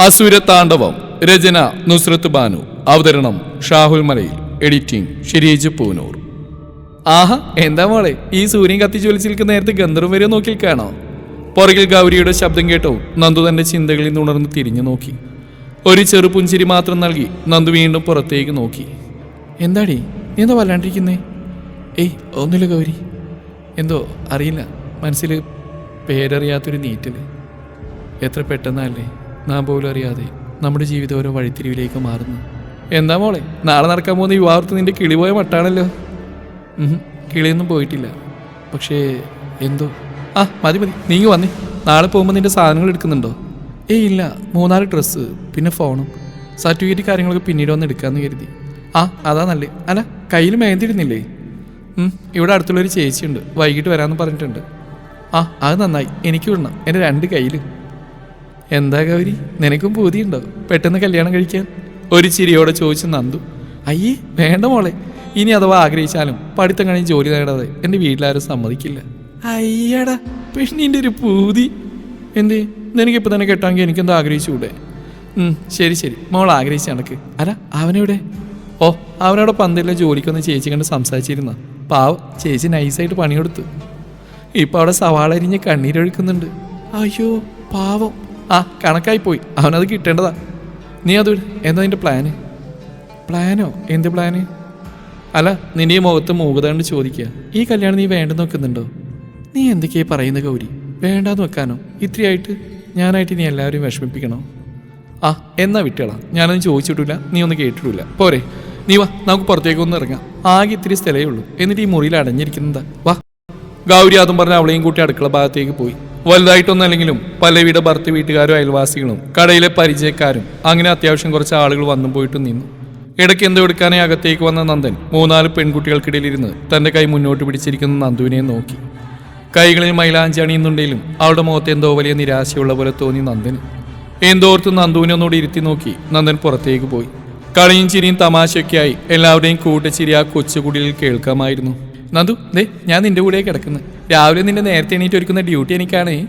അസുരതാണ്ഡവം. രചന നുസ്രത്ത് ബാനു. അവതരണം ഷാഹുൽ മലയിൽ. എഡിറ്റിംഗ് ഷിരീജ് പൂനൂർ. ആഹ എന്താ മോളെ? ഈ സൂര്യൻ കത്തി വലിച്ചിരിക്കുന്ന നേരത്തെ ഗന്ധർവം വരെ നോക്കി കാണോ? പുറകിൽ ഗൗരിയുടെ ശബ്ദം കേട്ടോ നന്ദു തന്റെ ചിന്തകളിൽ നിന്ന് ഉണർന്ന് തിരിഞ്ഞു നോക്കി. ഒരു ചെറു പുഞ്ചിരി മാത്രം നൽകി നന്ദു വീണ്ടും പുറത്തേക്ക് നോക്കി. എന്താടി? നീ എന്താ വല്ലാണ്ടിരിക്കുന്നേ? ഏയ് ഒന്നുമില്ല ഗൗരി. എന്തോ അറിയില്ല. മനസ്സിൽ പേരറിയാത്തൊരു നീറ്റൽ. എത്ര പെട്ടെന്നല്ലേ? നാം പോലും അറിയാതെ നമ്മുടെ ജീവിതം ഓരോ വഴിത്തിരിവിലേക്ക് മാറുന്നു. എന്താ മോളെ നാളെ നടക്കാൻ പോകുന്ന യുവാർത്ത് നിന്റെ കിളി പോയ മട്ടാണല്ലോ? കിളിയൊന്നും പോയിട്ടില്ല. പക്ഷേ എന്തോ? ആ മതി മതി നീ വന്നേ. നാളെ പോകുമ്പോൾ നിന്റെ സാധനങ്ങൾ എടുക്കുന്നുണ്ടോ? ഏയ് ഇല്ല മൂന്നാൽ ഡ്രസ്സ് പിന്നെ ഫോണും. സർട്ടിഫിക്കറ്റ് കാര്യങ്ങളൊക്കെ പിന്നീട് വന്ന് എടുക്കാമെന്ന് കരുതി. ആ അതാ നല്ലേ. അല്ല കയ്യിൽ മേന്തിരുന്നില്ലേ ഇവിടെ അടുത്തുള്ളൊരു ചേച്ചിയുണ്ട് വൈകിട്ട് വരാമെന്ന് പറഞ്ഞിട്ടുണ്ട്. ആ അത് നന്നായി എനിക്ക് വിടണം എന്റെ രണ്ട് കയ്യിൽ എന്താ ഗൗരി? നിനക്കും പൂതിയുണ്ടോ? പെട്ടെന്ന് കല്യാണം കഴിക്കാൻ? ഒരു ചിരിയോടെ ചോദിച്ചു നന്ദു. അയ്യേ വേണ്ട മോളെ. ഇനി അഥവാ ആഗ്രഹിച്ചാലും പഠിത്തം കഴിഞ്ഞ് ജോലി നേടാതെ എന്റെ വീട്ടിലാരും സമ്മതിക്കില്ല. അയ്യടാ പെണ്ണിന്റെ ഒരു പൂതി. എന്തേ? നിനക്കിപ്പോൾ തന്നെ കെട്ടാമെങ്കിൽ എനിക്കെന്തോ ആഗ്രഹിച്ചുകൂടെ? ശരി ശരി. മോൾ ആഗ്രഹിച്ച കണക്ക്. അല്ല അവനെവിടെ? ഓ അവനവിടെ പന്തിലെ ജോലിക്കൊന്ന് ചേച്ചി കണ്ട് സംസാരിച്ചിരുന്ന. പാവ ചേച്ചി നൈസായിട്ട് പണിയെടുത്തു ഇപ്പൊ അവിടെ സവാള അരിഞ്ഞ് കണ്ണീരൊഴുക്കുന്നുണ്ട്. അയ്യോ പാവം. ആ കണക്കായി പോയി അവനത് കിട്ടേണ്ടതാ. നീ അത് എന്താ നിന്റെ പ്ലാന് പ്ലാനോ എന്ത് പ്ലാന് അല്ല നിന്റെ ഈ മുഖത്ത് മൂകത കൊണ്ട് ചോദിക്കുക. ഈ കല്യാണം നീ വേണ്ടെന്ന് വെക്കുന്നുണ്ടോ? നീ എന്തൊക്കെയാ പറയുന്ന ഗൗരി? വേണ്ടാന്ന് വെക്കാനോ? ഇത്രയായിട്ട് ഞാനായിട്ട് നീ എല്ലാവരും വിഷമിപ്പിക്കണോ? ആ എന്നാ വിട്ടേളാ ഞാനൊന്നും ചോദിച്ചിട്ടില്ല. നീ ഒന്നും കേട്ടിട്ടില്ല. പോരെ. നീ വാ നമുക്ക് പുറത്തേക്ക് ഒന്ന് ഇറങ്ങാം. ആകെ ഇത്തിരി സ്ഥലമേ ഉള്ളൂ. എന്നിട്ട് ഈ മുറിയിൽ അടഞ്ഞിരിക്കുന്നതാ. വാ. ഗൗരി അതും പറഞ്ഞ അവളെയും കൂട്ടി അടുക്കള ഭാഗത്തേക്ക് പോയി. വലുതായിട്ടൊന്നും അല്ലെങ്കിലും പല്ലവിയുടെ ഭർത്ത് വീട്ടുകാരും അയൽവാസികളും കടയിലെ പരിചയക്കാരും അങ്ങനെ അത്യാവശ്യം കുറച്ച് ആളുകൾ വന്നും പോയിട്ടും നിന്നു. ഇടയ്ക്ക് എന്തോ എടുക്കാനായി അകത്തേക്ക് വന്ന നന്ദൻ മൂന്നാൽ പെൺകുട്ടികൾക്കിടയിലിരുന്ന് തന്റെ കൈ മുന്നോട്ട് പിടിച്ചിരിക്കുന്ന നന്ദുവിനെ നോക്കി. കൈകളിൽ മൈലാഞ്ചി അണിയുന്നുണ്ടെങ്കിലും അവളുടെ മുഖത്ത് എന്തോ വലിയ നിരാശയുള്ള പോലെ തോന്നി നന്ദൻ എന്തോർത്ത് നന്ദുവിനെ ഒന്നുകൂടി ഇരുത്തി നോക്കി നന്ദൻ പുറത്തേക്ക് പോയി. കളിയും ചിരിയും തമാശയൊക്കെയായി എല്ലാവരുടെയും കൂട്ടച്ചിരി ആ കൊച്ചുകുടിയിൽ കേൾക്കാമായിരുന്നു. നന്ദു ദേ ഞാൻ നിന്റെ കൂടെ കിടക്കുന്നു. രാവിലെ നിന്റെ നേരത്തെ എണീറ്റ് ഒരുക്കുന്ന ഡ്യൂട്ടി എനിക്കാണേ.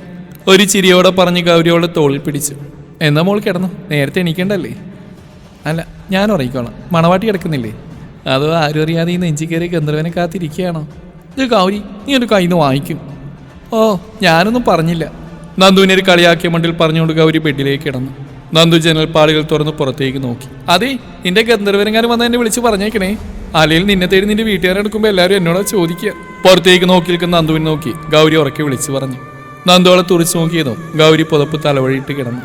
ഒരു ചിരിയോടെ പറഞ്ഞ് ഗൗരിയോടെ തോളിൽ പിടിച്ചു. എന്നാ മോൾ കിടന്നു? നേരത്തെ എണീക്കണ്ടല്ലേ? അല്ല ഞാൻ ഉറങ്ങിക്കോളാം. മണവാട്ടി കിടക്കുന്നില്ലേ? അതോ ആരും അറിയാതെ ഈ നെഞ്ചി കയറി ഗന്ധർവനെ കാത്തിരിക്കുകയാണോ? ഇത് ഗൗരി നീ ഒരു നിന്ന് വാങ്ങിക്കും. ഓ ഞാനൊന്നും പറഞ്ഞില്ല. നന്ദുവിനെ ഒരു കളിയാക്കിയ മണ്ടിൽ പറഞ്ഞുകൊണ്ട് ഗൗരി ബെഡിലേക്ക് കിടന്നു. നന്ദു ജനൽപ്പാളികൾ തുറന്ന് പുറത്തേക്ക് നോക്കി. അതെ നിന്റെ ഗന്ധർവരങ്ങാനും വന്ന് എന്നെ വിളിച്ച് പറഞ്ഞേക്കണേ. അല്ലെങ്കിൽ നിന്നെ തേടി നിന്റെ വീട്ടുകാരെടുക്കുമ്പോൾ എല്ലാവരും എന്നോട് ചോദിക്കുക പുറത്തേക്ക് നോക്കി നിൽക്കുന്ന നന്ദുവിനെ നോക്കി ഗൗരി ഉറക്കെ വിളിച്ചു പറഞ്ഞു. നന്ദോളെ തുറച്ചു നോക്കിയതോ ഗൗരി പുതപ്പ് തലവഴിയിട്ട് കിടന്നു.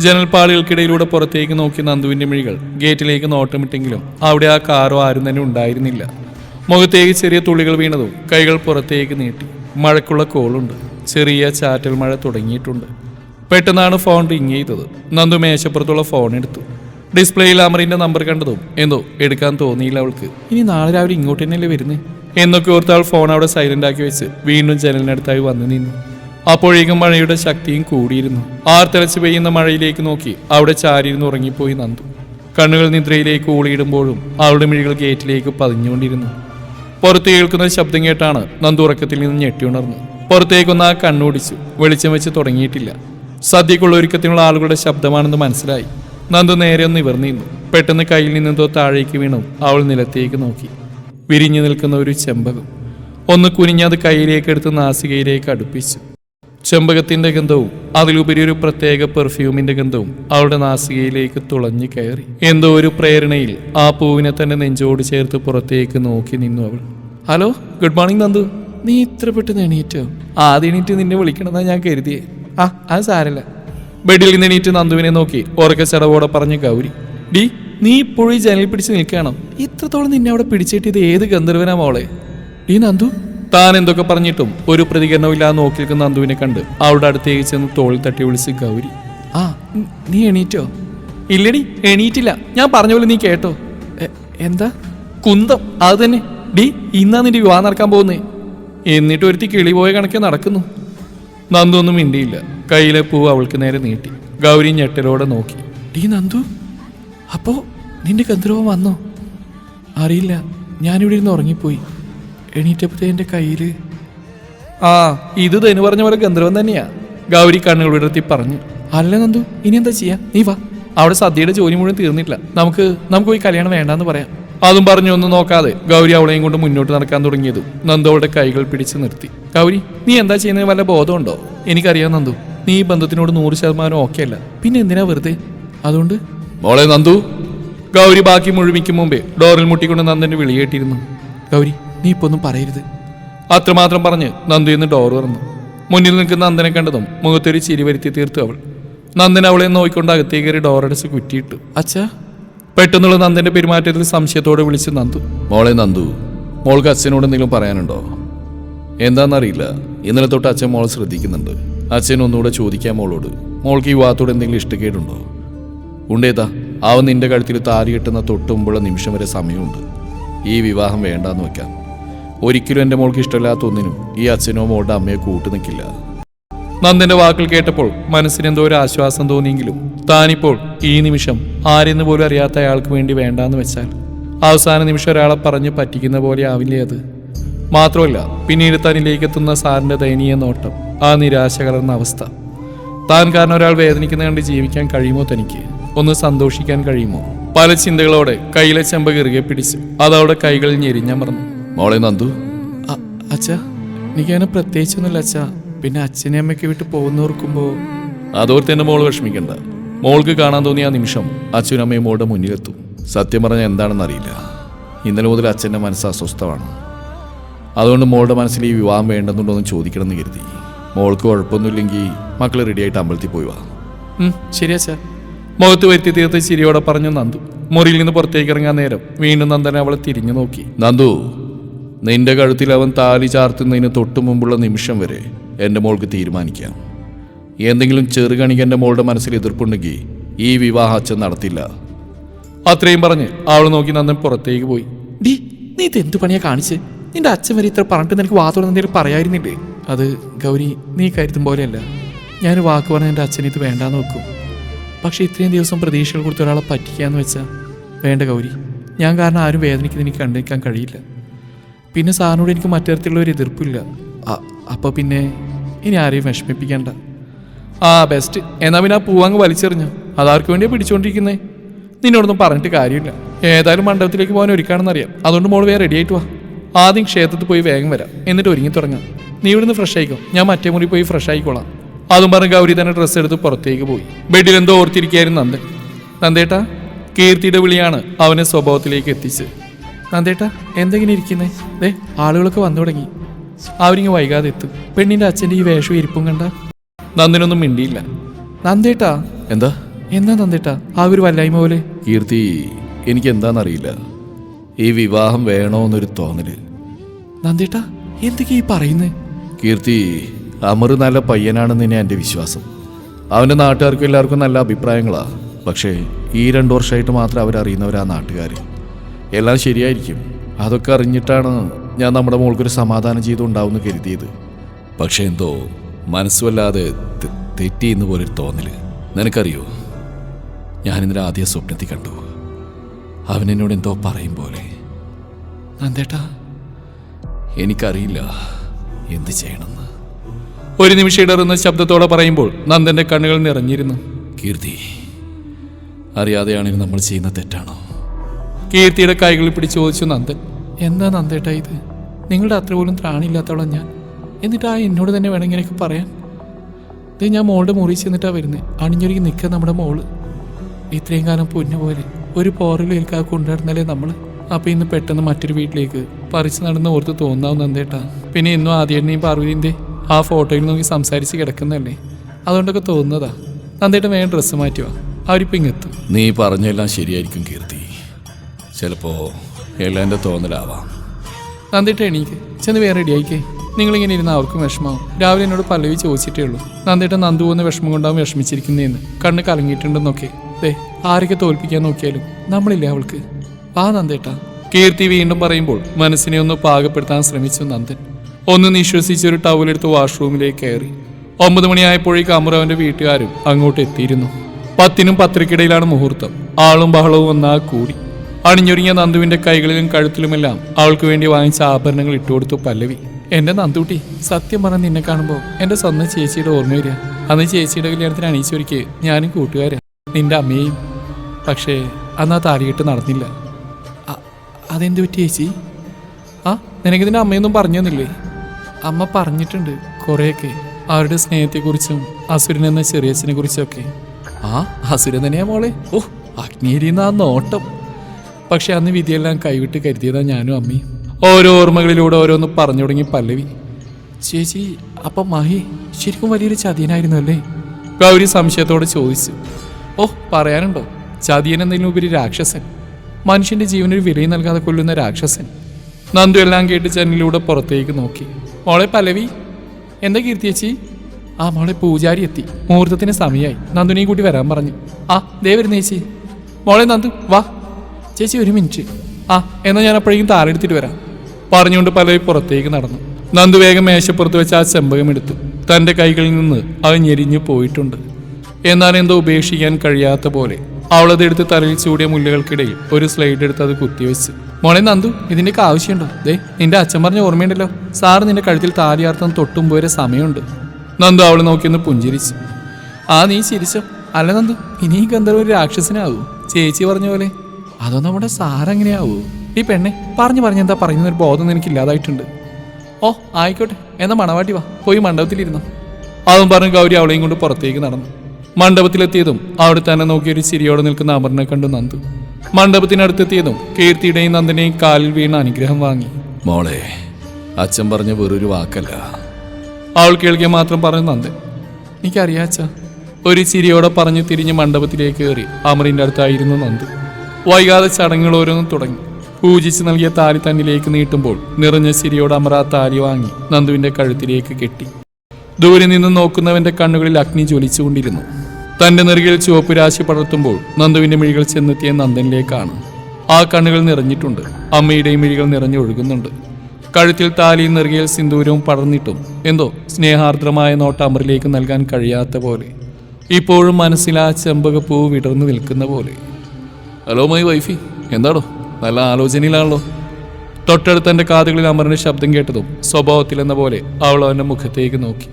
ജനൽപ്പാളികൾക്കിടയിലൂടെ പുറത്തേക്ക് നോക്കി നന്ദുവിന്റെ മിഴികൾ ഗേറ്റിലേക്ക് നോട്ടമിട്ടെങ്കിലും അവിടെ ആ കാറോ ആരും തന്നെ ഉണ്ടായിരുന്നില്ല. മുഖത്തേക്ക് ചെറിയ തുള്ളികൾ വീണതും കൈകൾ പുറത്തേക്ക് നീട്ടി. മഴക്കുള്ള കോളുണ്ട്. ചെറിയ ചാറ്റൽ മഴ തുടങ്ങിയിട്ടുണ്ട്. പെട്ടെന്നാണ് ഫോൺ റിങ് ചെയ്തത്. നന്ദു മേശപ്പുറത്തുള്ള ഫോൺ എടുത്തു. ഡിസ്പ്ലേയിൽ അമറിന്റെ നമ്പർ കണ്ടതും എന്തോ എടുക്കാൻ തോന്നിയില്ല അവൾക്ക്. ഇനി നാളെ രാവിലെ ഇങ്ങോട്ട് തന്നെയല്ലേ വരുന്നേ? എന്നൊക്കെ ഓർത്ത് അവൾ ഫോൺ അവിടെ സൈലന്റ് ആക്കി വെച്ച് വീണ്ടും ജനലിനടുത്തായി വന്നു നിന്നു. അപ്പോഴേക്കും മഴയുടെ ശക്തിയും കൂടിയിരുന്നു. ആർത്തലച്ച് പെയ്യുന്ന മഴയിലേക്ക് നോക്കി അവിടെ ചാരിയിരുന്ന് ഉറങ്ങിപ്പോയി നന്ദു. കണ്ണുകൾ നിദ്രയിലേക്ക് ഊളിയിടുമ്പോഴും അവളുടെ മിഴികൾ ഗേറ്റിലേക്ക് പതിഞ്ഞുകൊണ്ടിരുന്നു. പുറത്ത് കേൾക്കുന്ന ശബ്ദം കേട്ടാണ് നന്ദു ഉറക്കത്തിൽ നിന്ന് ഞെട്ടിയുണർന്നു പുറത്തേക്കൊന്ന് ആ കണ്ണോടിച്ചു വെളിച്ചം വെച്ച് തുടങ്ങിയിട്ടില്ല. സദ്യക്കുള്ള ഒരുക്കത്തിനുള്ള ആളുകളുടെ ശബ്ദമാണെന്ന് മനസ്സിലായി. നന്ദു നേരെ ഒന്ന് ഇവർ നീന്നു പെട്ടെന്ന് കയ്യിൽ നിന്നെന്തോ താഴേക്ക് വീണു. അവൾ നിലത്തേക്ക് നോക്കി. വിരിഞ്ഞു നിൽക്കുന്ന ഒരു ചെമ്പകം. ഒന്ന് കുനിഞ്ഞത് കയ്യിലേക്ക് എടുത്ത് നാസികയിലേക്ക് അടുപ്പിച്ചു. ചെമ്പകത്തിന്റെ ഗന്ധവും അതിലുപരി ഒരു പ്രത്യേക പെർഫ്യൂമിന്റെ ഗന്ധവും അവളുടെ നാസികയിലേക്ക് തുളഞ്ഞു കയറി. എന്തോ ഒരു പ്രേരണയിൽ ആ പൂവിനെ തന്നെ നെഞ്ചോട് ചേർത്ത് പുറത്തേക്ക് നോക്കി നിന്നു അവൾ. Hello good morning Nandu. നീ ഇത്ര പെട്ടെന്ന് എണീറ്റോ? ആദ്യം എണീറ്റ് നിന്നെ വിളിക്കണമെന്നാണ് ഞാൻ കരുതിയേ. ആ അത് സാരല്ല ബെഡിൽ നിന്ന് എണീറ്റ് നന്ദുവിനെ നോക്കി ഓർക്കെ ചടവോടെ പറഞ്ഞു ഗൗരി ഡി നീ ഇപ്പോഴും ഈ ജനലിൽ പിടിച്ച് നിൽക്കുകയാണോ? ഇത്രത്തോളം നിന്നെ അവിടെ പിടിച്ചിട്ടിത് ഏത് ഗന്ധർവനാ മോളെ? ഡീ നന്ദു. താൻ എന്തൊക്കെ പറഞ്ഞിട്ടും ഒരു പ്രതികരണമില്ലാതെ നോക്കി നിൽക്കുന്ന നന്ദുവിനെ കണ്ട് അവളുടെ അടുത്തേക്ക് ചെന്ന് തോളിൽ തട്ടി വിളിച്ച് ഗൗരി ആ നീ എണീറ്റോ? ഇല്ലടി എണീറ്റില്ല. ഞാൻ പറഞ്ഞ പോലെ നീ കേട്ടോ. എന്താ? കുന്തം. അത് തന്നെ. ഡി ഇന്നാ നിന്റെ വിവാഹം നടക്കാൻ പോകുന്നേ. എന്നിട്ട് ഒരുത്തി കിളി പോയ കണക്കെ നടക്കുന്നു. നന്ദു ഒന്നും മിണ്ടിയില്ല. കയ്യിലെ പൂവ് അവൾക്ക് നേരെ നീട്ടി. ഗൗരി ഞെട്ടലോടെ നോക്കി. ഡീ നന്ദു അപ്പോ നിന്റെ ഗന്ധർവം വന്നോ? അറിയില്ല ഞാനിവിടെ ഇരുന്ന് ഉറങ്ങിപ്പോയി. എണീറ്റപ്പോഴത്തെ എന്റെ കയ്യിൽ ആ ഇത് തന്നെ പറഞ്ഞ പോലെ ഗന്ധർവൻ തന്നെയാ. ഗൗരി കണ്ണുകൾ വിടർത്തി പറഞ്ഞു. അല്ല നന്ദു ഇനി എന്താ ചെയ്യാ? നീ വാ. അവിടെ സദ്യയുടെ ജോലി മുഴുവൻ തീർന്നിട്ടില്ല. നമുക്ക് നമുക്ക് പോയി കല്യാണം വേണ്ടാന്ന് പറയാം. അതും പറഞ്ഞു ഒന്നും നോക്കാതെ ഗൗരി അവളെയും കൊണ്ട് മുന്നോട്ട് നടക്കാൻ തുടങ്ങിയതും. നന്ദു അവളുടെ കൈകൾ പിടിച്ചു നിർത്തി. ഗൗരി നീ എന്താ ചെയ്യുന്നതിന് വല്ല ബോധമുണ്ടോ? എനിക്കറിയാം നന്ദു. നീ ഈ ബന്ധത്തിനോട് നൂറ് ശതമാനം ഓക്കെ അല്ല. പിന്നെ എന്തിനാ വെറുതെ? അതുകൊണ്ട്? മോളെ നന്ദു. ഗൗരി ബാക്കി മുഴുമിക്കും മുമ്പേ ഡോറിൽ മുട്ടിക്കൊണ്ട് നന്ദന്റെ വിളിയേട്ടിരുന്നു ഗൗരി നീ ഇപ്പൊ ഒന്നും പറയരുത്. അത്രമാത്രം പറഞ്ഞ് നന്ദു എന്ന് ഡോർ തുറന്നു. മുന്നിൽ നിൽക്കുന്ന നന്ദനെ കണ്ടതും മുഖത്തൊരു ചിരി വരുത്തി തീർത്തു അവൾ. നന്ദൻ അവളെ നോക്കിക്കൊണ്ട് അകത്തേക്കേറി ഡോറടച്ച് കുറ്റിയിട്ടു. അച്ഛാ പെട്ടെന്നുള്ള നന്ദന്റെ പെരുമാറ്റത്തിൽ സംശയത്തോടെ വിളിച്ചു നന്ദു. മോളെ നന്ദു മോൾക്ക് അച്ഛനോട് എന്തെങ്കിലും പറയാനുണ്ടോ? എന്താണെന്നറിയില്ല ഇന്നലെ തൊട്ട് അച്ഛൻ മോളെ ശ്രദ്ധിക്കുന്നുണ്ട്. അച്ഛൻ ഒന്നുകൂടെ ചോദിക്കാൻ മോളോട്. മോൾക്ക് ഈ വാത്തോട് എന്തെങ്കിലും ഇഷ്ടക്കേടുണ്ടോ? ഉണ്ടേതാ അവൻ നിന്റെ കഴുത്തിൽ താരി കിട്ടുന്ന തൊട്ടുമ്പുള്ള നിമിഷം വരെ സമയമുണ്ട്. ഈ വിവാഹം വേണ്ടാന്ന് വെക്കാം. ഒരിക്കലും എന്റെ മോൾക്ക് ഇഷ്ടമില്ലാത്ത ഒന്നിനും ഈ അച്ഛനോ മോളുടെ അമ്മയോ കൂട്ടു നിൽക്കില്ല നന്ദന്റെ വാക്കുകൾ കേട്ടപ്പോൾ മനസ്സിന് എന്തോ ഒരു ആശ്വാസം തോന്നിയെങ്കിലും താനിപ്പോൾ ഈ നിമിഷം ആരെന്ന് പോലും അറിയാത്ത അയാൾക്ക് വേണ്ടി വേണ്ടാന്ന് വെച്ചാൽ. അവസാന നിമിഷം ഒരാളെ പറഞ്ഞ് പറ്റിക്കുന്ന പോലെ ആവില്ലേ അത്? മാത്രമല്ല പിന്നീട് തനിലേക്ക് എത്തുന്ന സാറിന്റെ ദയനീയ നോട്ടം ആ നിരാശ കലർന്ന അവസ്ഥ. താൻ കാരണം ഒരാൾ വേദനിക്കുന്ന കണ്ട് ജീവിക്കാൻ കഴിയുമോ തനിക്ക്? ഒന്ന് സന്തോഷിക്കാൻ കഴിയുമോ? പല ചിന്തകളോടെ കയ്യിലെ ചെമ്പ കീറുകെ പിടിച്ചു അതവിടെ കൈകളിൽ ഞെരിഞ്ഞമർന്നു. മോളെ നന്ദു. അച്ഛാ എനിക്കങ്ങനെ പ്രത്യേകിച്ചൊന്നുമില്ല അച്ഛാ. പിന്നെ അച്ഛനെ അമ്മയ്ക്ക് വിട്ട് പോകുന്നവർക്കുമ്പോ അതോർത്ത് എന്റെ മോൾ വിഷമിക്കണ്ട. മോൾക്ക് കാണാൻ തോന്നിയ ആ നിമിഷം അച്ഛനും അമ്മയും മോളുടെ മുന്നിലെത്തും. സത്യം പറഞ്ഞാൽ എന്താണെന്ന് അറിയില്ല. ഇന്നലെ മുതൽ അച്ഛന്റെ മനസ്സ് അസ്വസ്ഥമാണ്. അതുകൊണ്ട് മോളുടെ മനസ്സിൽ ഈ വിവാഹം വേണ്ടെന്നുണ്ടോ എന്ന് ചോദിക്കണം എന്ന് കരുതി. മോൾക്ക് കുഴപ്പമൊന്നുമില്ലെങ്കിൽ മക്കൾ റെഡിയായിട്ട് അമ്പലത്തിൽ പോയി വാ. ശരിയാ സാർ. മുഖത്ത് വരുത്തി തീർത്ത് ചിരിയോടെ പറഞ്ഞു നന്ദു. മുറിയിൽ നിന്ന് പുറത്തേക്ക് ഇറങ്ങാൻ നേരം വീണ്ടും നന്ദനെ അവളെ തിരിഞ്ഞു നോക്കി. നന്ദു നിന്റെ കഴുത്തിൽ അവൻ താലി ചാർത്തുന്നതിന് തൊട്ടു മുമ്പുള്ള നിമിഷം വരെ എന്റെ മോൾക്ക് തീരുമാനിക്കാം. എന്തെങ്കിലും ചെറുകണിക്ക് എന്റെ മോളുടെ മനസ്സിൽ എതിർപ്പുണ്ടെങ്കിൽ ഈ വിവാഹ അച്ഛൻ നടത്തില്ല. അത്രയും പറഞ്ഞ് അവൾ നോക്കി നന്ദൻ പുറത്തേക്ക് പോയി. ഡി നീ ഇത് എന്തു പണിയാ കാണിച്ച്? നിന്റെ അച്ഛൻ വരെ ഇത്ര പറഞ്ഞിട്ട് നിനക്ക് വാത്തോടെ എന്തെങ്കിലും പറയായിരുന്നില്ലേ അത് ഗൗരി നീ കരുതും പോലെയല്ല. ഞാൻ വാക്ക് പറഞ്ഞ എന്റെ അച്ഛൻ ഇത് വേണ്ടാന്ന് വെക്കും പക്ഷെ ഇത്രയും ദിവസം പ്രതീക്ഷകൾ കൊടുത്ത ഒരാളെ പറ്റിക്കാന്ന് വെച്ചാൽ വേണ്ട ഗൗരി. ഞാൻ കാരണം ആരും വേദനയ്ക്ക് എനിക്ക് കണ്ടിരിക്കാൻ കഴിയില്ല. പിന്നെ സാറിനോട് എനിക്ക് മറ്റു ഒരു എതിർപ്പില്ല അപ്പോൾ പിന്നെ ഇനി ആരെയും വിഷമിപ്പിക്കേണ്ട. ആ ബെസ്റ്റ് എന്നാ പിന്നെ ആ പൂവങ്ങ് വലിച്ചെറിഞ്ഞു. അതാർക്ക് വേണ്ടിയാണ് പിടിച്ചോണ്ടിരിക്കുന്നേ? നിന്നോടൊന്നും പറഞ്ഞിട്ട് കാര്യമില്ല. ഏതായാലും മണ്ഡപത്തിലേക്ക് പോകാൻ ഒരുക്കാണെന്നറിയാം. അതുകൊണ്ട് മോൾ വേറെ റെഡി ആയിട്ട് വാ. ആദ്യം ക്ഷേത്രത്തിൽ പോയി വേഗം വരാം. എന്നിട്ട് ഒരുങ്ങി തുടങ്ങാം. നീ ഇവിടുന്ന് ഫ്രഷ് ആയിക്കോ. ഞാൻ മറ്റേ മുറി പോയി ഫ്രഷ് ആയിക്കോളാം. അതും പറഞ്ഞ് ഗൗരി തന്നെ ഡ്രസ്സ് എടുത്ത് പുറത്തേക്ക് പോയി. ബെഡിൽ എന്തോ ഓർത്തിരിക്കായിരുന്നു നന്ദൻ. നന്ദേട്ടാ കീർത്തിയുടെ വിളിയാണ് അവനെ സ്വഭാവത്തിലേക്ക് എത്തിച്ച് നന്ദേട്ടാ എന്തെങ്കിലും ഇരിക്കുന്നേ? ദേ ആളുകളൊക്കെ വന്നു തുടങ്ങി. അവരിങ്ങ് വൈകാതെ എത്തും. പെണ്ണിന്റെ അച്ഛന്റെ ഈ വേഷം ഇരിപ്പും കണ്ട? നന്ദിനൊന്നും മിണ്ടിയില്ല. നന്ദേട്ടാ? എന്താ? എന്താ നന്ദേട്ടാ? ആ ഒരു വല്ലായ്മ പോലെ. കീർത്തി എനിക്ക് എന്താണെന്നറിയില്ല ഈ വിവാഹം വേണോന്നൊരു തോന്നൽ. നന്ദേട്ടാ എന്തൊക്കെയാ ഈ പറയുന്നേ? കീർത്തി അമർ നല്ല പയ്യനാണെന്ന് തന്നെ എന്റെ വിശ്വാസം. അവന്റെ നാട്ടുകാർക്കും എല്ലാവർക്കും നല്ല അഭിപ്രായങ്ങളാ. പക്ഷേ ഈ രണ്ടു വർഷമായിട്ട് മാത്രം അവരറിയുന്നവരാ നാട്ടുകാർ എല്ലാം ശരിയായിരിക്കും. അതൊക്കെ അറിഞ്ഞിട്ടാണ് ഞാൻ നമ്മുടെ മോൾക്കൊരു സമാധാനം ചെയ്തുണ്ടാവുമെന്ന് കരുതിയത്. പക്ഷെ എന്തോ മനസ്സുവല്ലാതെ തെറ്റി തെറ്റിയെന്ന് പോലൊരു തോന്നൽ നിനക്കറിയോ? ഞാനിന്നലെ ആദ്യ സ്വപ്നത്തിൽ കണ്ടു. അവൻ എന്നോട് എന്തോ പറയും പോലെ. നന്ദേട്ടാ എനിക്കറിയില്ല എന്ത് ചെയ്യണമെന്ന്. ഒരു നിമിഷം ഇടറുന്ന ശബ്ദത്തോടെ പറയുമ്പോൾ നന്ദന്റെ കണ്ണുകൾ നിറഞ്ഞിരുന്നു. കീർത്തി അറിയാതെയാണെങ്കിൽ നമ്മൾ ചെയ്യുന്ന തെറ്റാണോ? കീർത്തിയുടെ കൈകളിൽ പിടിച്ചു ചോദിച്ചു നന്ദൻ. എന്താ നന്ദേട്ടാ ഇത്? നിങ്ങളുടെ അത്ര പോലും ത്രാണിയില്ലാത്തവളാണ് ഞാൻ. എന്നിട്ട് ആ എന്നോട് തന്നെ വേണം ഇങ്ങനെയൊക്കെ പറയാൻ. ഇത് ഞാൻ മോളുടെ മുറി ചെന്നിട്ടാണ് വരുന്നത് അണിഞ്ഞൊരുങ്ങി നിൽക്കുക നമ്മുടെ മോൾ. ഇത്രയും കാലം പൊന്നു പോലെ ഒരു പോറിലും ഏൽക്കാതെ കൊണ്ടുവരുന്നല്ലേ നമ്മൾ അപ്പം ഇന്ന് പെട്ടെന്ന് മറ്റൊരു വീട്ടിലേക്ക് പറിച്ചു നടന്ന് ഓർത്ത് തോന്നാവും നന്ദേട്ടാ. പിന്നെ ഇന്നും ആദ്യേട്ടനെയും പാർവതിന്റെ ആ ഫോട്ടോയിൽ നോക്കി സംസാരിച്ച് കിടക്കുന്നതല്ലേ? അതുകൊണ്ടൊക്കെ തോന്നുന്നതാ. നന്ദേട്ടൻ വേഗം ഡ്രസ്സ് മാറ്റുക അവരിപ്പോൾ ഇങ്ങെത്തും. നീ പറഞ്ഞെല്ലാം ശരിയായിരിക്കും കീർത്തി. ചിലപ്പോ എല്ലാം എന്റെ തോന്നലാവാം. നന്ദിട്ട് എണീക്ക്. ചെന്ന് വേറെ റെഡിയായിക്കേ നിങ്ങളിങ്ങനെ ഇരുന്ന് അവർക്കും വിഷമാവും രാവിലെ എന്നോട് പല്ലവി ചോദിച്ചിട്ടേ ഉള്ളൂ. നന്ദിട്ട് നന്ദു പോകുന്ന വിഷമം കൊണ്ടാവും വിഷമിച്ചിരിക്കുന്നതെന്ന് കണ്ണ് കലങ്ങിയിട്ടുണ്ടെന്നൊക്കെ. ദേ ആരൊക്കെ തോൽപ്പിക്കാൻ നോക്കിയാലും നമ്മളില്ലേ അവൾക്ക്. വാ നന്ദേട്ട. കീർത്തി വീണ്ടും പറയുമ്പോൾ മനസ്സിനെ ഒന്ന് പാകപ്പെടുത്താൻ ശ്രമിച്ചു നന്ദൻ. ഒന്ന് നിശ്വസിച്ച് ഒരു ടവലെടുത്ത് വാഷ്റൂമിലേക്ക് കയറി. ഒമ്പത് മണിയായപ്പോഴേക്ക് അമുറവന്റെ വീട്ടുകാരും അങ്ങോട്ട് എത്തിയിരുന്നു. പത്തിനും പത്തരക്കിടയിലാണ് മുഹൂർത്തം. ആളും ബഹളവും ഒന്നാ കൂടി. അണിഞ്ഞൊരുങ്ങിയ നന്ദുവിന്റെ കൈകളിലും കഴുത്തിലുമെല്ലാം അവൾക്ക് വേണ്ടി വാങ്ങിച്ച ആഭരണങ്ങൾ ഇട്ടുകൊടുത്തു പല്ലവി. എന്റെ നന്ദൂട്ടി സത്യം പറഞ്ഞ നിന്നെ കാണുമ്പോൾ എന്റെ സ്വന്തം ചേച്ചിയുടെ ഓർമ്മ വരിക. അന്ന് ചേച്ചിയുടെ കല്യാണത്തിന് അണിയിച്ചൊരുക്കി ഞാനും കൂട്ടുകാരാ നിന്റെ അമ്മയും പക്ഷേ അന്ന് ആ താലികെട്ട് നടന്നില്ല. അതെന്ത് പറ്റി ചേച്ചി? ആ നിനക്ക് നിനക്കിതിന്റെ അമ്മയൊന്നും പറഞ്ഞു തന്നില്ലേ? അമ്മ പറഞ്ഞിട്ടുണ്ട് കുറേയൊക്കെ. അവരുടെ സ്നേഹത്തെക്കുറിച്ചും അസുരൻ എന്ന ചെറിയച്ഛനെ കുറിച്ചൊക്കെ ആ അസുരൻ തന്നെയാ മോളെ. ഓ അഗ്നിയിരിക്കുന്ന ആ നോട്ടം. പക്ഷെ അന്ന് വിധിയെല്ലാം കൈവിട്ട് കരുതിയതാ ഞാനും അമ്മി ഓരോ ഓർമ്മകളിലൂടെ ഓരോന്ന് പറഞ്ഞു തുടങ്ങി പല്ലവി. ചേച്ചി അപ്പൊ മഹി ശരിക്കും വലിയൊരു ചതിയനായിരുന്നു അല്ലേ? ഗൗരി സംശയത്തോടെ ചോദിച്ചു. ഓ പറയാനുണ്ടോ? ചതിയൻ എന്നതിലും ഉപരി രാക്ഷസൻ. മനുഷ്യന്റെ ജീവനൊരു വിലയും നൽകാതെ കൊല്ലുന്ന രാക്ഷസൻ. നന്ദു എല്ലാം കേട്ട് ജനലിലൂടെ പുറത്തേക്ക് നോക്കി. മോളെ പല്ലവി എന്താ കീർത്തിയച്ചി ആ മോളെ പൂജാരി എത്തി. മുഹൂർത്തത്തിന് സമയമായി നന്ദുനെയും കൂട്ടി വരാൻ പറഞ്ഞു. ആ ദേ വരുന്ന മോളെ നന്ദു വാ. ചേച്ചി ഒരു മിനിറ്റ്. ആ എന്നാൽ ഞാൻ അപ്പോഴേക്കും താറെടുത്തിട്ട് വരാം. പറഞ്ഞുകൊണ്ട് പലരും പുറത്തേക്ക് നടന്നു. നന്ദു വേഗം മേശപ്പുറത്ത് വെച്ച് ആ ചെമ്പകം എടുത്തു. തന്റെ കൈകളിൽ നിന്ന് അത് ഞെരിഞ്ഞു പോയിട്ടുണ്ട്. എന്നാൽ എന്തോ ഉപേക്ഷിക്കാൻ കഴിയാത്ത പോലെ. അവളത് എടുത്ത് തലയിൽ ചൂടിയ മുല്ലകൾക്കിടയിൽ ഒരു സ്ലൈഡ് എടുത്ത് അത് കുത്തിവെച്ച് മോളെ നന്ദു ഇതിന്റെയൊക്കെ ആവശ്യമുണ്ടോ? ദേ നിന്റെ അച്ഛൻ പറഞ്ഞ ഓർമ്മയുണ്ടല്ലോ. സാറ് നിന്റെ കഴുത്തിൽ താലിയാർത്തം തൊട്ടും പോരെ സമയമുണ്ട്. നന്ദു അവളെ നോക്കിയൊന്ന് പുഞ്ചിരിച്ചു. ആ നീ ചിരിച്ചോ? അല്ല നന്ദു ഇനി ഗന്ധർവ ഒരു രാക്ഷസനാകൂ. ചേച്ചി പറഞ്ഞ പോലെ. അതോ നമ്മുടെ സാറെങ്ങനെയാവൂ ഈ പെണ്ണെ പറഞ്ഞു പറഞ്ഞ് എന്താ പറയുന്നൊരു ബോധം എനിക്ക് ഇല്ലാതായിട്ടുണ്ട്. ഓ ആയിക്കോട്ടെ. എന്നാ മണവാട്ടി വാ. പോയി മണ്ഡപത്തിലിരുന്നു. അതും പറഞ്ഞ് ഗൗരി അവളെയും കൊണ്ട് പുറത്തേക്ക് നടന്നു. മണ്ഡപത്തിലെത്തിയതും അവിടെ തന്നെ നോക്കി ഒരു ചിരിയോടെ നിൽക്കുന്ന അമറിനെ കണ്ടു നന്ദു. മണ്ഡപത്തിനടുത്തെത്തിയതും കീർത്തിയുടെയും നന്ദനെയും കാലിൽ വീണ അനുഗ്രഹം വാങ്ങി. മോളെ അച്ഛൻ പറഞ്ഞ വെറൊരു വാക്കല്ല. അവൾ കേൾക്കുക മാത്രം പറഞ്ഞു നന്ദൻ. എനിക്കറിയാച്ച ഒരു ചിരിയോടെ പറഞ്ഞു തിരിഞ്ഞ് മണ്ഡപത്തിലേക്ക് കയറി അമറിന്റെ അടുത്തായിരുന്നു നന്ദു. വൈകാതെ ചടങ്ങുകൾ ഓരോന്നും തുടങ്ങി. പൂജിച്ച് നൽകിയ താലി തന്നിലേക്ക് നീട്ടുമ്പോൾ നിറഞ്ഞ സിരിയോട് അമർ ആ താലി വാങ്ങി നന്ദുവിന്റെ കഴുത്തിലേക്ക് കെട്ടി. ദൂരെ നിന്ന് നോക്കുന്നവന്റെ കണ്ണുകളിൽ അഗ്നി ജ്വലിച്ചുകൊണ്ടിരുന്നു. തന്റെ നെറുകിൽ ചുവപ്പ് രാശി പടർത്തുമ്പോൾ നന്ദുവിന്റെ മിഴികൾ ചെന്നെത്തിയ നന്ദനിലേക്കാണ്. ആ കണ്ണുകൾ നിറഞ്ഞിട്ടുണ്ട്. അമ്മയുടെയും മിഴികൾ നിറഞ്ഞൊഴുകുന്നുണ്ട് കഴുത്തിൽ താലിയും നെറുകയിൽ സിന്ദൂരവും പടർന്നിട്ടും എന്തോ സ്നേഹാർദ്രമായ നോട്ട് അമറിലേക്ക് നൽകാൻ കഴിയാത്ത പോലെ. ഇപ്പോഴും മനസ്സിൽ ആ ചെമ്പക പൂവ് വിടർന്നു നിൽക്കുന്ന പോലെ. ഹലോ മൈ വൈഫി എന്താടോ? നല്ല ആലോചനയിലാണല്ലോ. തൊട്ടടുത്ത് എന്റെ കാതുകളിൽ അമറിന്റെ ശബ്ദം കേട്ടതും സ്വഭാവത്തിലെന്ന പോലെ അവൾ അവന്റെ മുഖത്തേക്ക് നോക്കി.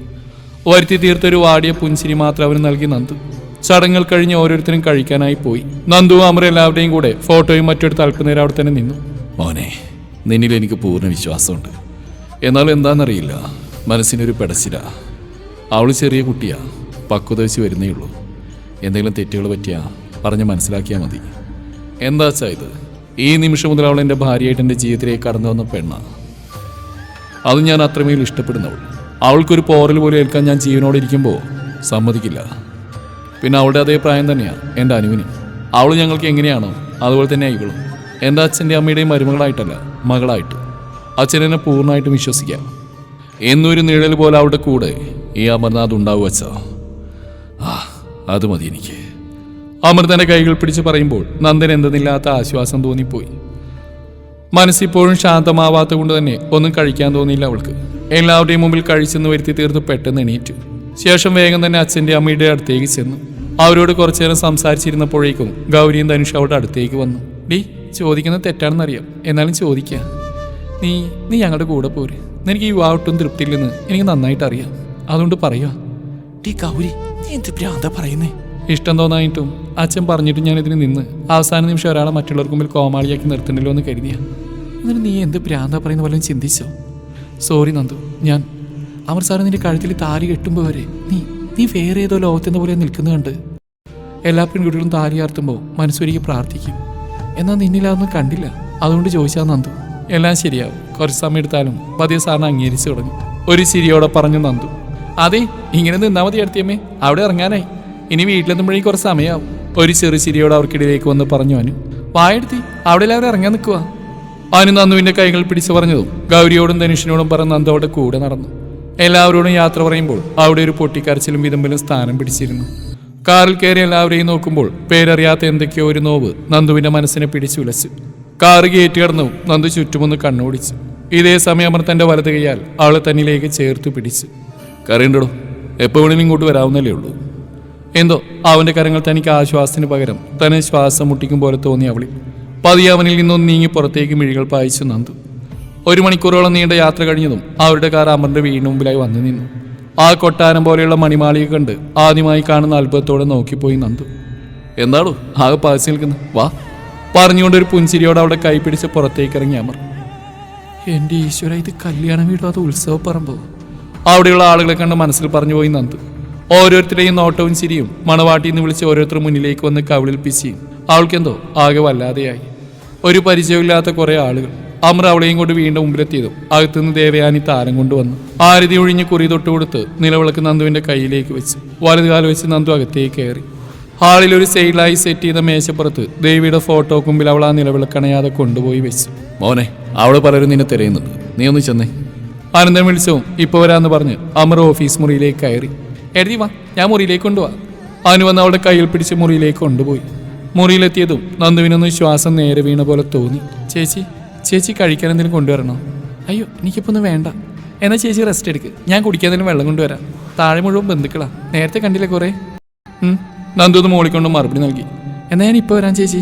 വരുത്തി തീർത്തൊരു വാടിയ പുഞ്ചിരി മാത്രം അവന് നൽകി നന്ദു. ചടങ്ങുകൾ കഴിഞ്ഞ് ഓരോരുത്തരും കഴിക്കാനായി പോയി. നന്ദുവും അമർ എല്ലാവരുടെയും കൂടെ ഫോട്ടോയും മറ്റൊരു അല്പനേരം അവിടെ തന്നെ നിന്നു. മോനെ നിന്നിൽ എനിക്ക് പൂർണ വിശ്വാസമുണ്ട്. എന്നാൽ എന്താണെന്നറിയില്ല. മനസ്സിനൊരു പെടച്ചില. അവൾ ചെറിയ കുട്ടിയാ. പക്വത വെച്ച് വരുന്നേ ഉള്ളൂ. എന്തെങ്കിലും തെറ്റുകൾ പറ്റിയാ പറഞ്ഞ് മനസ്സിലാക്കിയാൽ മതി. എന്താ വെച്ചാ ഇത് ഈ നിമിഷം മുതൽ അവൾ എന്റെ ഭാര്യയായിട്ട് എന്റെ ജീവിതത്തിലേക്ക് കടന്നു വന്ന പെണ്ണാണ് അത് ഞാൻ അത്രമേൽ ഇഷ്ടപ്പെടുന്നവൾ. അവൾക്കൊരു പോറൽ പോലെ ഏൽക്കാൻ ഞാൻ ജീവനോടെ ഇരിക്കുമ്പോൾ സമ്മതിക്കില്ല. പിന്നെ അവളുടെ അതേ പ്രായം തന്നെയാണ് എന്റെ അനുവിന്. അവൾ ഞങ്ങൾക്ക് എങ്ങനെയാണോ അതുപോലെ തന്നെ ഇവളും. എന്റെ അച്ഛന്റെ അമ്മയുടെയും മരുമകളായിട്ടല്ല മകളായിട്ട്. അച്ഛനെന്നെ പൂർണമായിട്ടും വിശ്വസിക്കാം. എന്നൊരു നിഴൽ പോലെ അവളുടെ കൂടെ ഈ അമർനാഥ് ഉണ്ടാവുക അച്ഛാ ആ അത് മതി എനിക്ക്. അമൃതന്റെ കൈകൾ പിടിച്ച് പറയുമ്പോൾ നന്ദൻ എന്തെന്നില്ലാത്ത ആശ്വാസം തോന്നിപ്പോയി. മനസ്സിപ്പോഴും ശാന്തമാവാത്ത കൊണ്ട് തന്നെ ഒന്നും കഴിക്കാൻ തോന്നിയില്ല അവൾക്ക്. എല്ലാവരുടെയും മുമ്പിൽ കഴിച്ചെന്ന് വരുത്തി തീർത്ത് പെട്ടെന്ന് എണീറ്റു. ശേഷം വേഗം തന്നെ അച്ഛന്റെ അമ്മയുടെ അടുത്തേക്ക് ചെന്നു. അവരോട് കുറച്ചു നേരം സംസാരിച്ചിരുന്നപ്പോഴേക്കും ഗൗരിയും ധനുഷ് അവിടെ അടുത്തേക്ക് വന്നു. ഡി ചോദിക്കുന്നത് തെറ്റാണെന്നറിയാം. എന്നാലും ചോദിക്കാം. നീ നീ ഞങ്ങളുടെ കൂടെ പോര്. നിനക്ക് ഈ വിവാഹട്ടും തൃപ്തിയില്ലെന്ന് എനിക്ക് നന്നായിട്ട് അറിയാം അതുകൊണ്ട് പറയുക ഡി ഗൗരി നീ എന്ത് ഭ്രാന്ത പറയുന്നേ? ഇഷ്ടം തോന്നായിട്ടും അച്ഛൻ പറഞ്ഞിട്ട് ഞാൻ ഇതിന് നിന്ന് അവസാന നിമിഷം ഒരാളെ മറ്റുള്ളവർക്ക് മുമ്പിൽ കോമാളിയാക്കി നിർത്തണ്ടല്ലോ എന്ന് കരുതിയ. എന്നിട്ട് നീ എന്ത് ഭ്രാന്ത പറയുന്ന പോലെ ചിന്തിച്ചോ? സോറി നന്ദു. ഞാൻ അമർ സാറ് നിന്റെ കഴുത്തിൽ താലി കെട്ടുമ്പോൾ വരെ നീ നീ വേറെ ഏതോ ലോകത്തെന്ന പോലെ നിൽക്കുന്ന കണ്ട് എല്ലാ പെൺകുട്ടികളും താരി ആർത്തുമ്പോൾ മനസ്സൊരുക്കി പ്രാർത്ഥിക്കും. എന്നാൽ നിന്നിലതൊന്നും കണ്ടില്ല. അതുകൊണ്ട് ചോദിച്ചാൽ നന്ദു. എല്ലാം ശരിയാവും. കുറച്ച് സമയം എടുത്താലും പതിയെ സാറിന് അംഗീകരിച്ചു തുടങ്ങി. ഒരു ചിരിയോടെ പറഞ്ഞു നന്ദു. അതെ ഇങ്ങനെ നിന്നാ മതി അടുത്തിയമ്മേ. അവിടെ ഇറങ്ങാനായി. ഇനി വീട്ടിലെത്തുമ്പോഴേക്കും കുറച്ച് സമയമാവും. ഒരു ചെറു ചിരിയോട് അവർക്കിടയിലേക്ക് വന്ന് പറഞ്ഞു അനു വായെടുത്തി. അവിടെ എല്ലാവരും ഇറങ്ങാൻ നിൽക്കുക അനു നന്ദുവിന്റെ കൈകൾ പിടിച്ചു പറഞ്ഞതും ഗൗരിയോടും ധനുഷിനോടും പറഞ്ഞ് നന്ദു അവിടെ കൂടെ നടന്നു. എല്ലാവരോടും യാത്ര പറയുമ്പോൾ അവിടെ ഒരു പൊട്ടിക്കരച്ചിലും വിതമ്പലും സ്ഥാനം പിടിച്ചിരുന്നു. കാറിൽ കയറി എല്ലാവരെയും നോക്കുമ്പോൾ പേരറിയാത്ത എന്തൊക്കെയോ ഒരു നോവ് നന്ദുവിന്റെ മനസ്സിനെ പിടിച്ചുലച്ചു. കാറ് കയറ്റി കടന്നു നന്ദു ചുറ്റുമൊന്ന് കണ്ണോടിച്ചു. ഇതേ സമയം അമർ തന്റെ വലത് കൈയാൽ അവളെ തന്നിലേക്ക് ചേർത്ത് പിടിച്ചു. കറിയുണ്ടോ വേണമെങ്കിലും ഇങ്ങോട്ട് വരാവുന്നല്ലേ ഉള്ളൂ. എന്തോ? അവന്റെ കരങ്ങൾ തനിക്ക് ആശ്വാസത്തിന് പകരം തന്നെ ശ്വാസം മുട്ടിക്കും പോലെ തോന്നി അവളിൽ. പതിയെ അവനിൽ നിന്നും നീങ്ങി പുറത്തേക്ക് മിഴികൾ പായിച്ചു നന്ദു. ഒരു മണിക്കൂറോളം നീണ്ട യാത്ര കഴിഞ്ഞതും അവരുടെ കാർ അമറിന്റെ വീടിന് മുമ്പിലായി വന്നു നിന്നു. ആ കൊട്ടാരം പോലെയുള്ള മണിമാളിക കണ്ട് ആദ്യമായി കാണുന്ന അത്ഭുതത്തോടെ നോക്കിപ്പോയി നന്ദു. എന്താണോ ആകെ പാസ് നിൽക്കുന്നു. വാ. പറഞ്ഞുകൊണ്ട് ഒരു പുഞ്ചിരിയോട് അവിടെ കൈപിടിച്ച് പുറത്തേക്ക് ഇറങ്ങി അമർ. എന്റെ ഈശ്വര ഇത് കല്യാണം വീടോ അത് ഉത്സവ പറമ്പോ അവിടെയുള്ള ആളുകളെ കണ്ട് മനസ്സിൽ പറഞ്ഞു പോയി നന്ദു. ഓരോരുത്തരുടെയും നോട്ടവും ചിരിയും മണവാട്ടി എന്ന് വിളിച്ച് ഓരോരുത്തർ മുന്നിലേക്ക് വന്ന് കവിളിൽ പിച്ചിയും അവൾക്കെന്തോ ആകെ വല്ലാതെയായി. ഒരു പരിചയമില്ലാത്ത കുറേ ആളുകൾ. അമർ അവളെയും കൊണ്ട് വീണ്ടും മുമ്പിലെത്തിയതും അകത്തുനിന്ന് ദേവയാനി താരം കൊണ്ടുവന്നു ആരതി ഒഴിഞ്ഞ് കുറി തൊട്ട് കൊടുത്ത് നിലവിളക്ക് നന്ദുവിന്റെ കയ്യിലേക്ക് വെച്ച് വലതുകാലം വെച്ച് നന്ദു അകത്തേക്ക് കയറി. ഹാളിൽ ഒരു സൈഡിലായി സെറ്റ് ചെയ്ത മേശപ്പുറത്ത് ദേവിയുടെ ഫോട്ടോ കുമ്പിൽ അവൾ ആ നിലവിളക്കണയാതെ കൊണ്ടുപോയി വെച്ചു. മോനെ അവൾ പലരും നിന്നെ തിരയുന്നുണ്ട്. നീ ഒന്ന് ചെന്നേ. അനന്തം വിളിച്ചവും ഇപ്പോൾ വരാമെന്ന് പറഞ്ഞ് അമർ ഓഫീസ് മുറിയിലേക്ക് കയറി. എഴുതി വാ ഞാൻ മുറിയിലേക്ക് കൊണ്ടുപോവാ അവന് വന്ന് അവളുടെ കയ്യിൽ പിടിച്ച് മുറിയിലേക്ക് കൊണ്ടുപോയി. മുറിയിലെത്തിയതും നന്ദുവിനൊന്നും ശ്വാസം നേരെ വീണ പോലെ തോന്നി. ചേച്ചി ചേച്ചി കഴിക്കാൻ എന്തെങ്കിലും കൊണ്ടുവരണോ? അയ്യോ എനിക്കിപ്പോൾ ഒന്നും വേണ്ട. എന്നാ ചേച്ചി റെസ്റ്റ് എടുക്ക്. ഞാൻ കുടിക്കാൻ എന്തെങ്കിലും വെള്ളം കൊണ്ടുവരാം. താഴെ മുഴുവൻ ബന്ധുക്കളാ. നേരത്തെ കണ്ടില്ലേ കുറെ. നന്ദു ഒന്ന് മോളിക്കൊണ്ട് മറുപടി നൽകി. എന്നാ ഞാൻ ഇപ്പോൾ വരാം ചേച്ചി.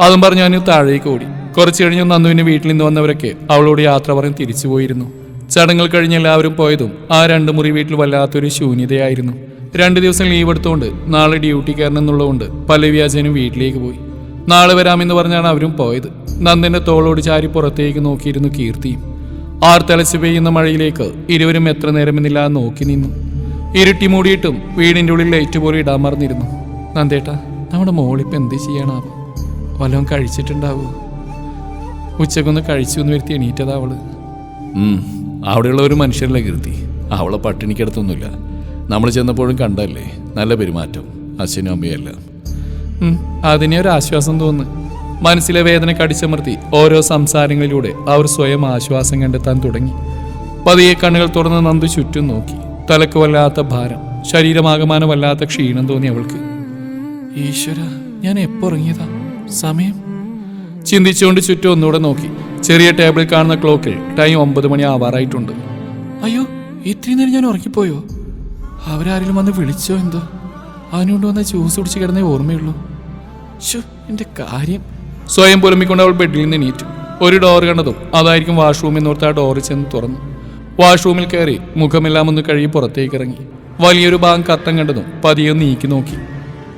അതും പറഞ്ഞു ഞാൻ താഴേക്ക് ഓടി. കുറച്ച് കഴിഞ്ഞ് നന്ദുവിന്റെ വീട്ടിൽ നിന്ന് വന്നവരൊക്കെ അവളോട് യാത്ര പറഞ്ഞ് തിരിച്ചു പോയിരുന്നു. ചടങ്ങുകൾ കഴിഞ്ഞ് എല്ലാവരും പോയതും ആ രണ്ട് മുറി വീട്ടിൽ വല്ലാത്തൊരു ശൂന്യതയായിരുന്നു. രണ്ട് ദിവസം ലീവ് എടുത്തുകൊണ്ട് നാളെ ഡ്യൂട്ടി കയറണം എന്നുള്ളതുകൊണ്ട് പല്ലവ്യാജനും വീട്ടിലേക്ക് പോയി. നാളെ വരാമെന്ന് പറഞ്ഞാണ് അവരും പോയത്. നന്ദന്റെ തോളോട് ചാരി പുറത്തേക്ക് നോക്കിയിരുന്നു കീർത്തിയും ആർത്തലച്ച് പെയ്യുന്ന മഴയിലേക്ക് ഇരുവരും എത്ര നേരമെന്നില്ലാതെ നോക്കി നിന്നു. ഇരുട്ടി മൂടിയിട്ടും വീടിന്റെ ഉള്ളിൽ ലൈറ്റ് പോലെ ഇടാൻ മറന്നിരുന്നു. നന്ദേട്ടാ നമ്മുടെ മോളിപ്പം എന്ത് ചെയ്യാനാവും? വല്ലതും കഴിച്ചിട്ടുണ്ടാവോ? ഉച്ചക്കൊന്ന് കഴിച്ചു എന്ന് വരുത്തി എണീറ്റതാ അവൾ. ഉം, അവിടെയുള്ള ഒരു മനുഷ്യരിലേക്ക് കീർത്തി അവളെ പട്ടിണിക്കടുത്തൊന്നുമില്ല. നമ്മൾ ചെന്നപ്പോഴും കണ്ടല്ലേ നല്ല പെരുമാറ്റം. അച്ഛനും അമ്മയും ഉം, അതിനെ ഒരു ആശ്വാസം തോന്നുന്നു. മനസ്സിലെ വേദന കടിച്ചമർത്തി ഓരോ സംസാരങ്ങളിലൂടെ അവർ സ്വയം ആശ്വാസം കണ്ടെത്താൻ തുടങ്ങി. പതിയെ കണ്ണുകൾ തുറന്ന് നന്ദു ചുറ്റും നോക്കി. തലക്ക് വല്ലാത്ത ഭാരം ശരീരമാകമാനം വല്ലാത്ത ക്ഷീണം തോന്നി അവൾക്ക്. ഈശ്വര ഞാൻ എപ്പോ ഇറങ്ങിയതാ? സമയം? ചിന്തിച്ചുകൊണ്ട് ചുറ്റും ഒന്നുകൂടെ നോക്കി. ചെറിയ ടേബിളിൽ കാണുന്ന ക്ലോക്കിൽ ടൈം ഒമ്പത് മണി ആവാറായിട്ടുണ്ട്. അയ്യോ ഇത്രയും നേരം ഞാൻ ഉറങ്ങിപ്പോയോ? അവരാരെങ്കിലും വന്ന് വിളിച്ചോ എന്തോ? അവനുകൊണ്ട് വന്ന ജ്യൂസ് കുടിച്ച് കിടന്നേ ഓർമ്മയുള്ളൂ. എന്റെ കാര്യം. സ്വയം പുലമ്പിക്കൊണ്ട് അവൾ ബെഡിൽ നിന്ന് എണീറ്റു. ഒരു ഡോർ കണ്ടതും അതായിരിക്കും വാഷ്റൂമിൽ എന്നോർത്ത് ആ ഡോറിൽ ചെന്ന് തുറന്നു. വാഷ്റൂമിൽ കയറി മുഖമെല്ലാം ഒന്ന് കഴുകി പുറത്തേക്ക് ഇറങ്ങി. വലിയൊരു ഭാഗം കത്തം കണ്ടതും പതിയെ നീക്കി നോക്കി.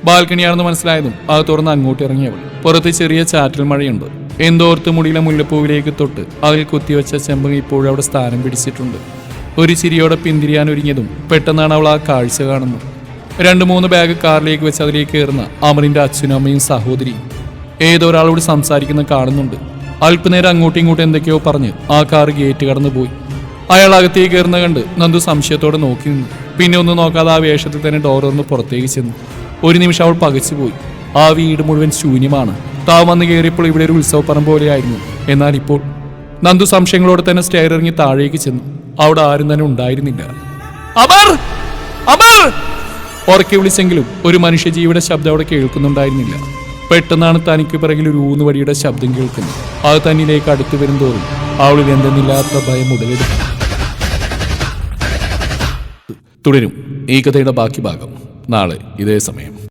ബാൽക്കണിയാണെന്ന് മനസ്സിലായതും അത് തുറന്ന് അങ്ങോട്ട് ഇറങ്ങിയവൾ പുറത്ത് ചെറിയ ചാറ്റൽ മഴയുണ്ട്. എന്തോർത്ത് മുടിയിലെ മുല്ലപ്പൂവിലേക്ക് തൊട്ട് അതിൽ കുത്തിവെച്ച ചെമ്പ് ഇപ്പോഴും അവിടെ സ്ഥാനം പിടിച്ചിട്ടുണ്ട്. ഒരു ചിരിയോടെ പിന്തിരിയാൻ ഒരുങ്ങിയതും പെട്ടെന്നാണ് അവൾ ആ കാഴ്ച കാണുന്നത്. രണ്ട് മൂന്ന് ബാഗ് കാറിലേക്ക് വെച്ച് അതിലേക്ക് കയറുന്ന അമറിന്റെ അച്ഛനും അമ്മയും സഹോദരിയും ഏതോ ഒരാളോട് സംസാരിക്കുന്ന കാണുന്നുണ്ട്. അല്പനേരം അങ്ങോട്ടും ഇങ്ങോട്ടും എന്തൊക്കെയോ പറഞ്ഞ് ആ കാർ ഗേറ്റ് കടന്നു പോയി അയാൾ അകത്തേക്ക് കയറുന്ന കണ്ട് നന്ദു സംശയത്തോടെ നോക്കി നിന്നു. പിന്നെ ഒന്നും നോക്കാതെ ആ വേഷത്തിൽ തന്നെ ഡോർ ഒന്ന് പുറത്തേക്ക് ചെന്നു. ഒരു നിമിഷം അവൾ പകച്ചുപോയി. ആ വീട് മുഴുവൻ ശൂന്യമാണ്. താൻ വന്ന് കയറിയപ്പോൾ ഇവിടെ ഒരു ഉത്സവപ്പറം പോലെയായിരുന്നു. എന്നാൽ ഇപ്പോൾ നന്ദു സംശയങ്ങളോട് തന്നെ സ്റ്റെയർ ഇറങ്ങി താഴേക്ക് ചെന്നു. അവിടെ ആരും തന്നെ ഉണ്ടായിരുന്നില്ല. അമർ! അമർ! ഉറക്കി വിളിച്ചെങ്കിലും ഒരു മനുഷ്യജീവിയുടെ ശബ്ദം അവിടെ കേൾക്കുന്നുണ്ടായിരുന്നില്ല. പെട്ടെന്നാണ് തനിക്ക് പിറകിൽ ഒരു ഊന്നുവടിയുടെ ശബ്ദം കേൾക്കുന്നത്. അത് തന്നിലേക്ക് അടുത്തു വരും തോറും അവളിൽ എന്തെന്നില്ലാത്ത ഭയം ഉടലെടുക്കും തുടരും ഈ കഥയുടെ ബാക്കി ഭാഗം. നാളെ ഇതേ സമയം.